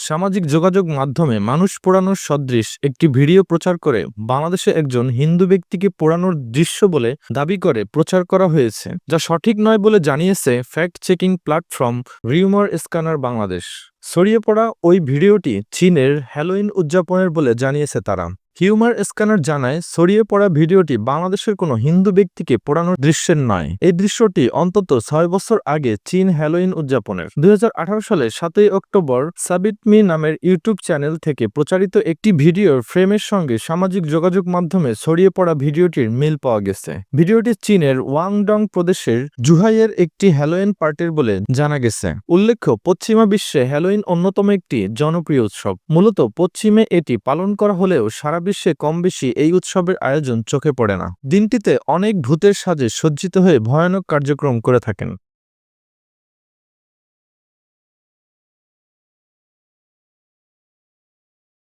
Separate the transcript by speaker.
Speaker 1: সামাজিক যোগাযোগ মাধ্যমে মানুষ পোড়ানোর সদৃশ একটি ভিডিও প্রচার করে বাংলাদেশে একজন হিন্দু ব্যক্তিকে পোড়ানোর দৃশ্য বলে দাবি করে প্রচার করা হয়েছে, যা সঠিক নয় বলে জানিয়েছে fact checking platform rumour scanner Bangladesh ছড়িয়ে পড়া ওই ভিডিওটি চীনের হ্যালোইন উদযাপনের বলে জানিয়েছে তারা। হিউমার স্ক্যানার জানায়, ছড়িয়ে পড়া ভিডিওটি বাংলাদেশের কোনো হিন্দু ব্যক্তিকে পোড়ানোর দৃশ্যের নয়। এই দৃশ্যটি অন্তত ছয় বছর আগে চীন হ্যালোইন উদযাপনের। দুই সালে সাতই অক্টোবর সাবিট মি নামের ইউটিউব চ্যানেল থেকে প্রচারিত একটি ভিডিওর ফ্রেমের সঙ্গে সামাজিক যোগাযোগ মাধ্যমে ছড়িয়ে পড়া ভিডিওটির মিল পাওয়া গেছে। ভিডিওটি চীনের ওয়াংডং প্রদেশের জুহাইয়ের একটি হ্যালোইন পার্টির বলে জানা গেছে। উল্লেখ্য, পশ্চিমা বিশ্বে হ্যালোইন অন্যতম একটি জনপ্রিয় উৎসব। মূলত পশ্চিমে এটি পালন করা হলেও সারা বিশ্বে কম বেশি এই উৎসবের আয়োজন চোখে পড়ে না। দিনটিতে অনেক ভূতের সাজে সজ্জিত হয়ে ভয়ানক কার্যক্রম করে থাকেন।